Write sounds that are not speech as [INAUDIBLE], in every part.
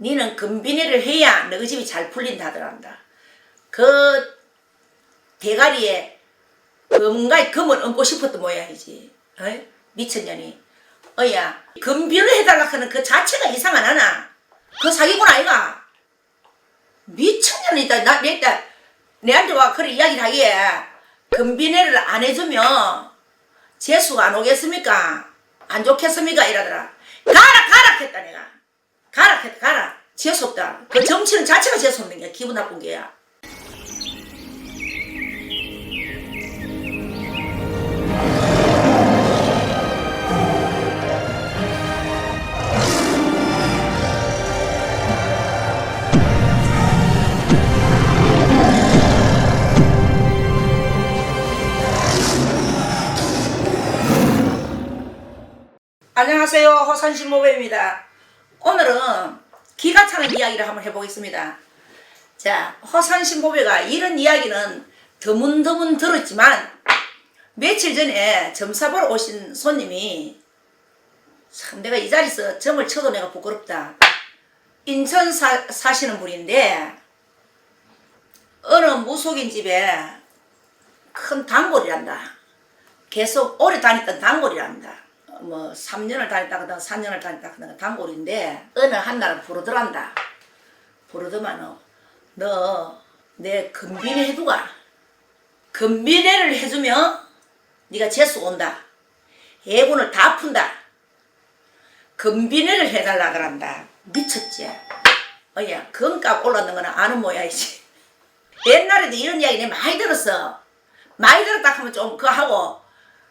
니는 금비내를 해야 너희 집이 잘 풀린다 하더란다. 그 대가리에 뭔가 금을 얹고 싶었던 모양이지. 어이? 미천년이. 어야, 금비를 해달라 하는 그 자체가 이상 안 하나? 그 사기꾼 아이가? 미천년이다. 나, 내, 나, 내한테 와, 그래 이야기를 하기에, 금비내를 안 해주면, 재수가 안 오겠습니까? 안 좋겠습니까? 이러더라. 가라, 가라! 했다, 내가. 가라, 가라. 재수 없다. 그 정치는 자체가 재수 없는 게 기분 나쁜 게야. 안녕하세요. 허산신모배입니다. 오늘은 기가 차는 이야기를 한번 해보겠습니다. 자, 허산신모배가 이런 이야기는 드문드문 들었지만 며칠 전에 점사 보러 오신 손님이 참 내가 이 자리에서 점을 쳐도 내가 부끄럽다. 인천 사, 사시는 분인데 어느 무속인 집에 큰 단골이란다. 계속 오래 다녔던 단골이란다. 뭐 3년을 다녔다 그다음 4년을 다녔다 그다음 단골인데 어느 한 날 부르더란다. 부르더만은 너내 금비내 해두가 금비내를 해주면 네가 재수 온다. 예군을 다 푼다. 금비내를 해달라 그란다. 미쳤지? 어야 금값 올랐는 거는 아는 모양이지. [LAUGHS] 옛날에도 이런 이야기 내가 많이 들었어. 많이 들었다 하면 좀 그거 하고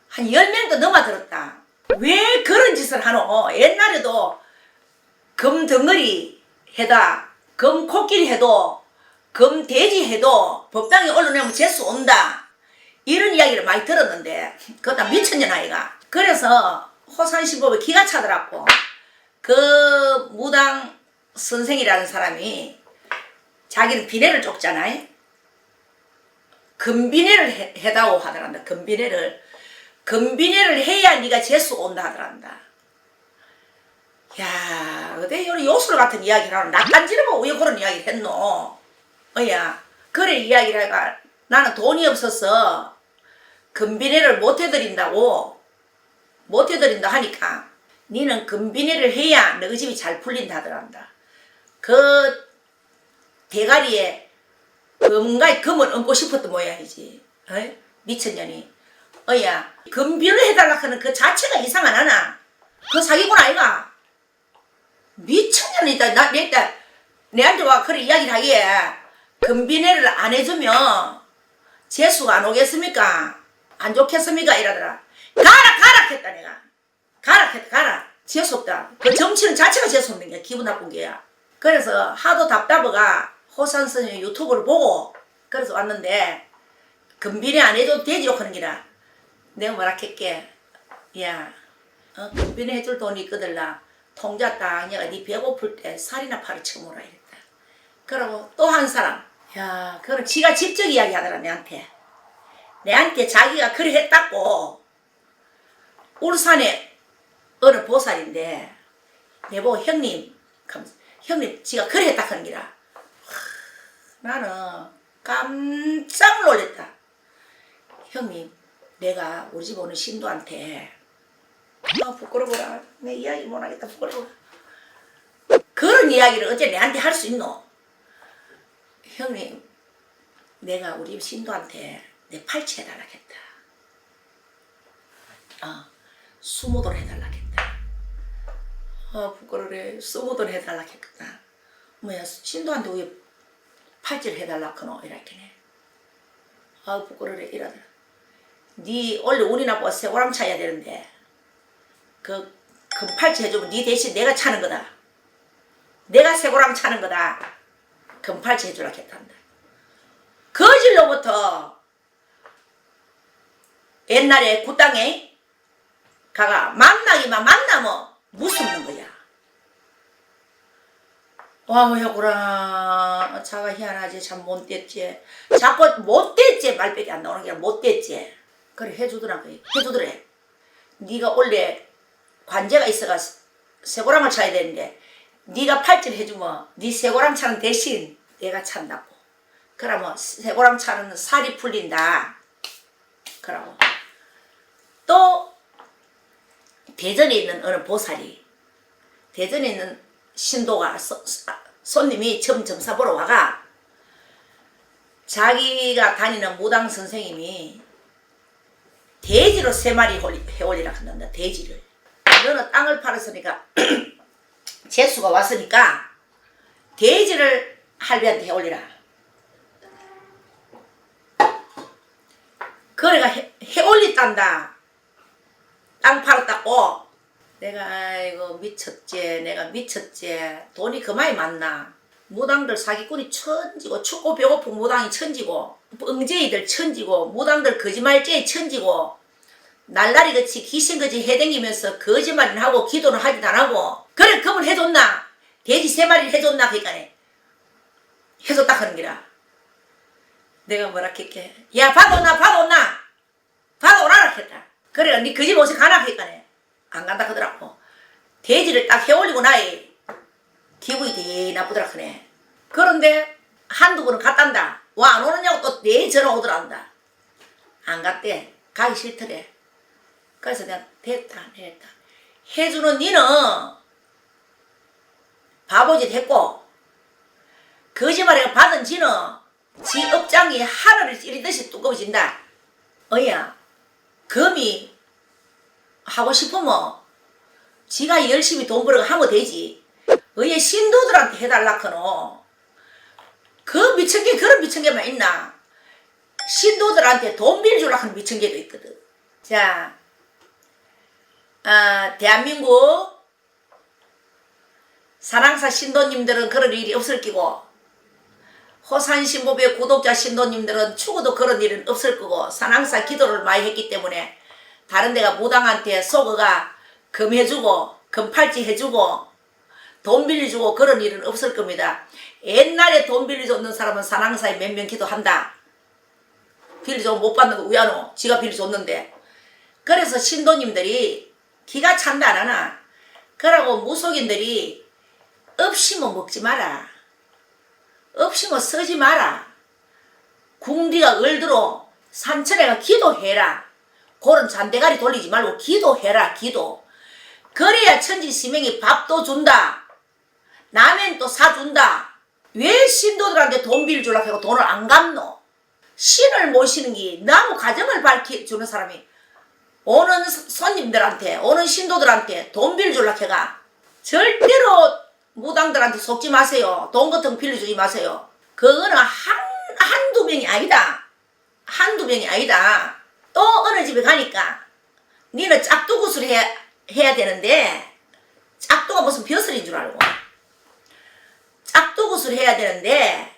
한 열 명도 넘어 들었다. 왜 그런 짓을 하노? 옛날에도 금 덩어리 해다, 금 코끼리 해도, 금 돼지 해도 법당에 올라내면 재수 온다. 이런 이야기를 많이 들었는데, 그거 다 미쳤냐, 아이가. 그래서 호산신법에 기가 차더라고. 그 무당 선생이라는 사람이 자기는 비례를 쫓잖아요. 금비례를 해, 해다오 하더란다. 금비례를. 금비례를 해야 네가 재수 온다 하더란다. 야, 어데 이런 요술 같은 이야기를 하노. 낯간지르면 왜 그런 이야기를 했노? 어야, 그래 이야기를 해가 나는 돈이 없어서 금비례를 못 해드린다고 못 해드린다 하니까 니는 금비례를 해야 너희 집이 잘 풀린다 하더란다. 그 대가리에 뭔가 금을 얹고 싶었던 모양이지. 어이? 미천년이. 어야, 금비를 해달라 하는 그 자체가 이상 안 하나? 그 사기꾼 아이가? 미천년이다. 나, 내, 나, 내한테 와, 그래 이야기를 하기에, 금비내를 안 해주면, 재수가 안 오겠습니까? 안 좋겠습니까? 이러더라. 가라, 가라! 했다, 내가. 가라, 했다, 가라. 재수 없다. 그 정치는 자체가 재수 없는 게 기분 나쁜 게야. 그래서 하도 답답해가 호산 선생님 유튜브를 보고, 그래서 왔는데, 금비내 안 해줘도 되지요, 하는 기라. 내가 뭐라 했게, 야, 어, 금비내 해줄 돈이 있거들라. 통자 딱, 내가 네 배고플 때 살이나 파를 쳐먹으라 이랬다. 그러고 또 한 사람, 야, 그걸 지가 직접 이야기하더라, 내한테. 내한테 자기가 그래 했다고, 울산에 어느 보살인데, 내보고 형님, 형님, 지가 그래 했다 하는 기라. 나는 깜짝 놀랐다. 형님, 내가 우리 집 오는 신도한테 아 부끄러워라. 내 이야기 못하겠다 부끄러워. 그런 이야기를 어째 내한테 할 수 있노? 형님, 내가 우리 집 신도한테 내 팔찌 해달라 했다. 어, 수모돈 해달라 했다. 아 부끄러래. 수모돈 해달라 했다. 뭐야 신도한테 왜 팔찌를 해달라 하노? 이렇게네. 아 부끄러래 이러더라. 네 원래 운이 나빠 세고랑 차야 되는데 그 금팔찌 해주면 네 대신 내가 차는 거다. 내가 세고랑 차는 거다. 금팔찌 해주라 했단다. 거질로부터 옛날에 구땅에 가가 만나기만 만나면 무섭는 거야. 와우야구라 자가 희한하지 참 못됐지 자꾸 못됐지 말밖에 안 나오는 게 못됐지 그래 해주더라고 해주더래 네가 원래 관제가 있어가 쇠고랑을 차야 되는데 네가 팔찌 해주면 네 쇠고랑 차는 대신 내가 찬다고. 그러면 쇠고랑 차는 살이 풀린다. 그러고 또 대전에 있는 어느 보살이 대전에 있는 신도가 소- 아, 손님이 처음 점사 보러 와가 자기가 다니는 무당 선생님이 돼지로 세 마리 해올리라 한단다 돼지를. 너는 땅을 팔았으니까 [CLEARS THROAT] 재수가 왔으니까 돼지를 할배한테 해올리라. 그래가 해, 해올렸단다. 땅 팔았다고. 내가 아이고 미쳤지 내가 미쳤지. 돈이 그만이 많나. 무당들 사기꾼이 천지고 춥고 배고픈 무당이 천지고 응제이들 천지고 무당들 거짓말쟁이 천지고 날라리 같이 귀신같이 해댕기면서 거짓말은 하고 기도는 하지도 안 하고. 그래 그걸 해줬나? 돼지 세 마리를 해줬나? 그니까 해줬다 하는 기라. 내가 뭐라 했게? 야 받아오나 받아오나? 받아오라 했다. 그래 니 그 집 옷에 가나 했다네. 안 간다 하더라고. 돼지를 딱 해올리고 나이 기분이 되게 나쁘더라 크네. 그런데 한두 번은 갔단다. 와 안 오느냐고 또내 전화 오더란다. 안 갔대. 가기 싫더래 그래서 내가 됐다 됐다. 해주는 니는 바보짓 했고 거짓말에 받은 지는 지 업장이 하늘을 찌르듯이 두꺼워진다. 어야 금이 하고 싶으면 지가 열심히 돈 벌어 하면 되지. 의의 신도들한테 해달라 카노. 그 미친 게 그런 미친 게만 있나? 신도들한테 돈 빌주려 하는 미친 게도 있거든. 자 아, 대한민국 사랑사 신도님들은 그런 일이 없을 끼고 호산 신보배 구독자 신도님들은 죽어도 그런 일은 없을 거고 사랑사 기도를 많이 했기 때문에 다른 데가 무당한테 속어가 금 해주고 금팔찌 해주고 돈 빌려주고 그런 일은 없을 겁니다. 옛날에 돈 빌려줬는 사람은 사랑사에 몇 명 기도한다. 빌려주고 못 받는 거 우야노 지가 빌려줬는데 그래서 신도님들이 기가 찬다 안 하나 그러고 무속인들이 없이면 먹지 마라. 없이면 쓰지 마라. 궁디가 얼들어 산천에 가 기도해라. 그런 잔대가리 돌리지 말고 기도해라 기도. 그래야 천지시명이 밥도 준다. 라면 또 사준다. 왜 신도들한테 돈 빌주려고 하고 돈을 안 갚노? 신을 모시는 게 나무 가정을 밝혀주는 사람이 오는 손님들한테 오는 신도들한테 돈 빌주려고 해가 절대로 무당들한테 속지 마세요. 돈 같은 거 빌려주지 마세요. 그거는 한, 한두 명이 아니다. 한두 명이 아니다. 또 어느 집에 가니까 니는 짝두굿을 해, 해야 되는데 짝두가 무슨 벼슬인 줄 알고 짝두굿을 해야 되는데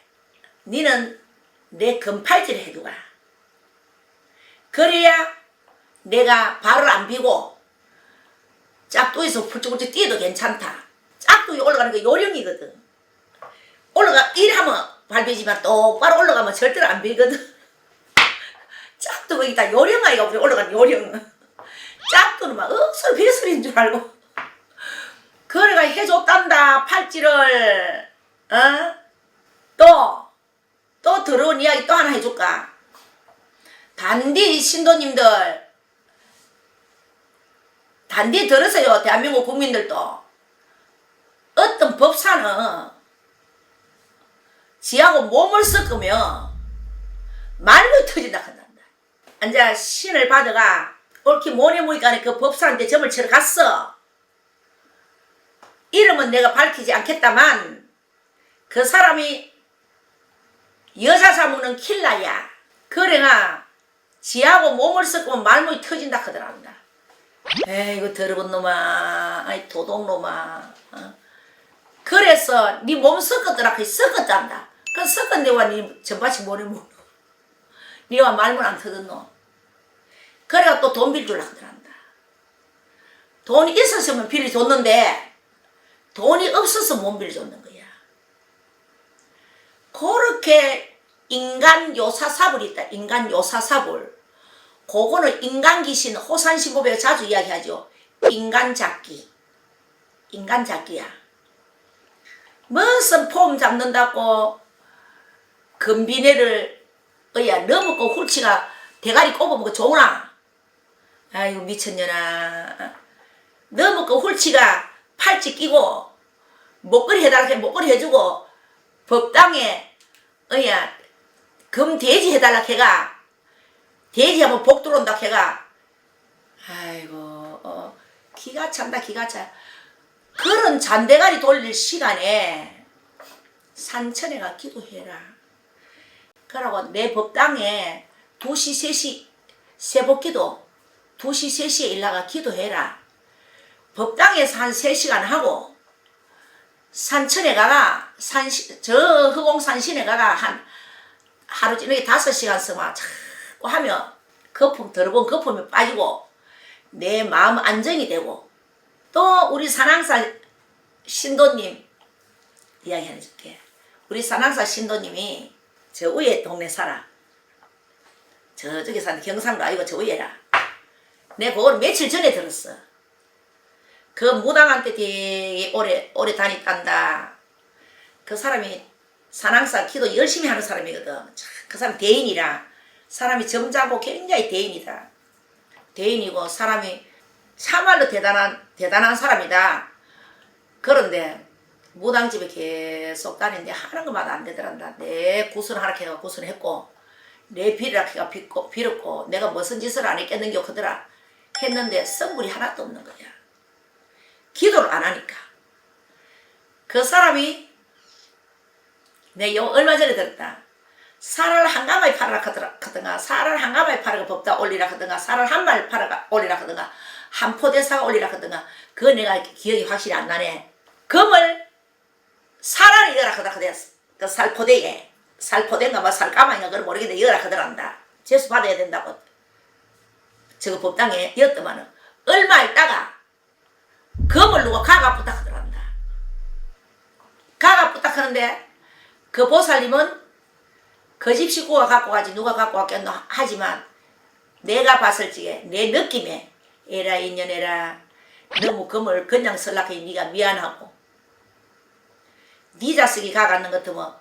니는 내 금팔찌를 해주거라. 그래야 내가 발을 안 비고 짝두에서 훌쩍훌쩍 뛰어도 괜찮다. 짝두에 올라가는 거 요령이거든. 올라가 일하면 발비지만 똑바로 올라가면 절대로 안 비거든. 짝두가 있다 요령 아이가 우리 올라가는 요령. 짝두는 막 억수로 배설인 줄 알고. 그래가 해줬단다 팔찌를. 어? 또. 또 들어온 이야기 또 하나 해줄까? 단디 신도님들 단디 들으세요 대한민국 국민들도. 어떤 법사는 지하고 몸을 섞으면 말로 터진다 한단다. 앉아 신을 받아가 옳게 모네 모니까 그 법사한테 점을 치러 갔어. 이름은 내가 밝히지 않겠다만 그 사람이 여자 사무는 킬라야. 그래나 지하고 몸을 섞으면 말문이 터진다 하더랍니다 에이구 더러운 놈아. 아이 도둑놈아. 어? 그래서 네 몸 섞었더라. 그 섞었단다. 그 섞었는데 와네 전밭이 뭐래 뭐. 니와 말문 안 터졌노 그래가 또 돈 빌줄라 하더란다. 돈이 있었으면 빌려줬는데 돈이 없어서 못 빌려줬는 거야. 그렇게 인간 요사사불이 있다. 인간 요사사불 그거는 인간 귀신 호산신보배가 자주 이야기하죠. 인간 잡기. 인간 잡기야. 무슨 폼 잡는다고 금비내를 어야 너먹고 훌치가 대가리 꼽아먹고 좋으나 아이고 미쳤냐나 너먹고 훌치가 팔찌 끼고 목걸이 해달라 해 목걸이 해주고 법당에 어야 금 돼지 해달라 해가 돼지 하면 복 들어온다 해가. 아이고 어, 기가 찬다 기가 차 그런 잔대가리 돌릴 시간에 산천에 가 기도해라. 그러고 내 법당에 2시 3시 새벽기도 2시 3시에 일나가 기도해라. 법당에서 한 3시간 하고 산천에 가가 산시, 저 허공산신에 가가 한 하루 저녁에 5시간서만 자꾸 하면 거품 더러운 거품이 빠지고 내 마음 안정이 되고 또 우리 산항사 신도님 이야기 해줄게. 우리 산항사 신도님이 저 위에 동네 살아. 저쪽에 사는 경상도 아니고 저 위에라. 내 그걸 며칠 전에 들었어. 그 무당한테 되게 오래 오래 다녔단다. 그 사람이 산항사 기도 열심히 하는 사람이거든. 참, 그 사람 대인이라 사람이 점잖고 굉장히 대인이다 대인이고 사람이 참말로 대단한 대단한 사람이다. 그런데 무당집에 계속 다니는데 하는 것마다 안 되더란다. 내 구슬 하나 해가 구슬했고 내 해가 빌고 빌었고 내가 무슨 짓을 안 했겠는겨 그더라 했는데 성불이 하나도 없는 거야. 기도를 안 하니까 그 사람이 내가 얼마 전에 들었다. 살을 한 가마에 팔아라 하더가. 살을 한 가마에 팔아가 법다 올리라 하든가. 살을 한 마리 팔아가 올리라 하든가. 한 포대사가 올리라 하든가. 그거 내가 기억이 확실히 안 나네. 금을 살을 이어라 하다 그랬어 그 살 포대에. 살 포대인가 뭐 살 가마인가 그걸 모르겠는데 이어라 하더란다. 재수 받아야 된다고. 저거 법당에 이었더만은 얼마 있다가 금을 누가 가가 부탁하더란다. 가가 부탁하는데 그 보살님은 그집 식구가 갖고 가지 누가 갖고 왔겠노? 하지만 내가 봤을 적에 내 느낌에 에라 인연에라 너무 금을 그냥 설락해 네가 미안하고. 네 자식이 가갖는 것 같으면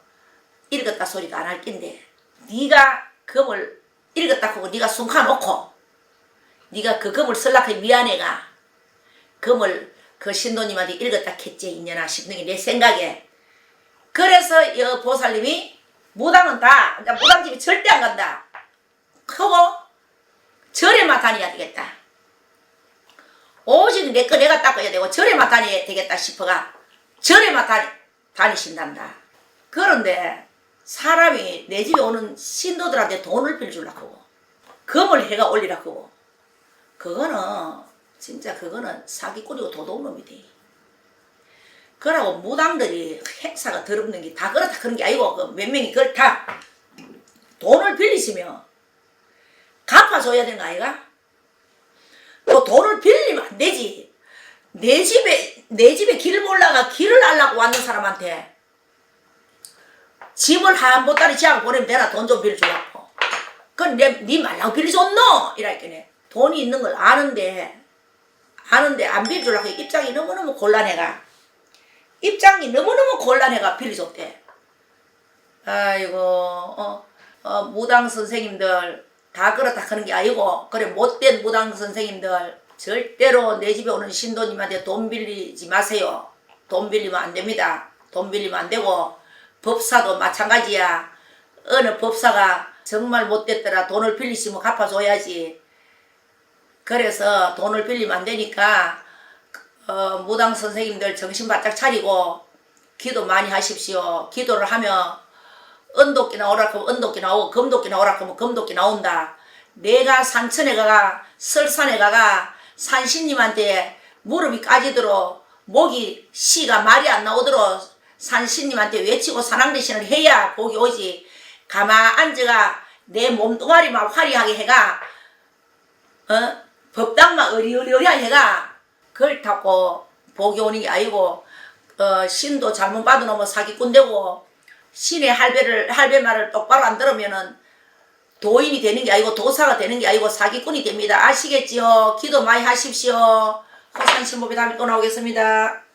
읽었다 소리가 안 할 낀데 네가 금을 읽었다 하고 네가 숨가놓고 네가 그 금을 설락해 미안해가 금을 그 신도님한테 읽었다 했지 인연아 싶는 게 내 생각에. 그래서 여 보살님이 무당은 다. 무당집이 절대 안 간다. 하고 절에만 다녀야 되겠다. 오직 내 거 내가 닦아야 되고 절에만 다녀야 되겠다 싶어가 절에만 다니, 다니신단다. 그런데 사람이 내 집에 오는 신도들한테 돈을 빌주려고 하고 금을 해가 올리라고 하고 그거는 진짜 그거는 사기꾼이고 도둑놈이 돼 그러고 무당들이 행사가 더럽는 게 다 그렇다 그런 게 아니고 그 몇 명이 그걸 다 돈을 빌리시면 갚아줘야 되는 거 아이가? 또 돈을 빌리면 안 되지. 내 집에 내 집에 길 몰라가 길을 알라고 왔는 사람한테 집을 한 보따리 지하고 보내면 되나 돈 좀 빌려주라고. 그건 내 네 말라고 빌려줬노 이랄게네. 돈이 있는 걸 아는데 아는데 안 빌려주려고 입장이 너무너무 곤란해가. 입장이 너무너무 곤란해가 빌려줬대. 아이고, 어, 어, 무당 선생님들 다 그렇다 하는 게 아니고, 그래, 못된 무당 선생님들 절대로 내 집에 오는 신도님한테 돈 빌리지 마세요. 돈 빌리면 안 됩니다. 돈 빌리면 안 되고, 법사도 마찬가지야. 어느 법사가 정말 못됐더라 돈을 빌리시면 갚아줘야지. 그래서 돈을 빌리면 안 되니까 어, 무당 선생님들 정신 바짝 차리고 기도 많이 하십시오. 기도를 하면 은도끼 나오라 하면 은도끼 나오고 금도끼 나오라 하면 금도끼 나온다. 내가 산천에 가가 설산에 가가 산신님한테 무릎이 까지도록 목이 씨가 말이 안 나오도록 산신님한테 외치고 산왕대신을 해야 복이 오지. 가만 앉아가 내 몸뚱아리만 화려하게 해가 어? 법당만 어리어리어리하 해가 복이 오는 게 아니고 어, 신도 잘못 받아놓으면 사기꾼 되고 신의 할배를 할배 말을 똑바로 안 들으면은 도인이 되는 게 아니고 도사가 되는 게 아니고 사기꾼이 됩니다. 아시겠지요? 기도 많이 하십시오. 화산신법에 다음에 또 나오겠습니다.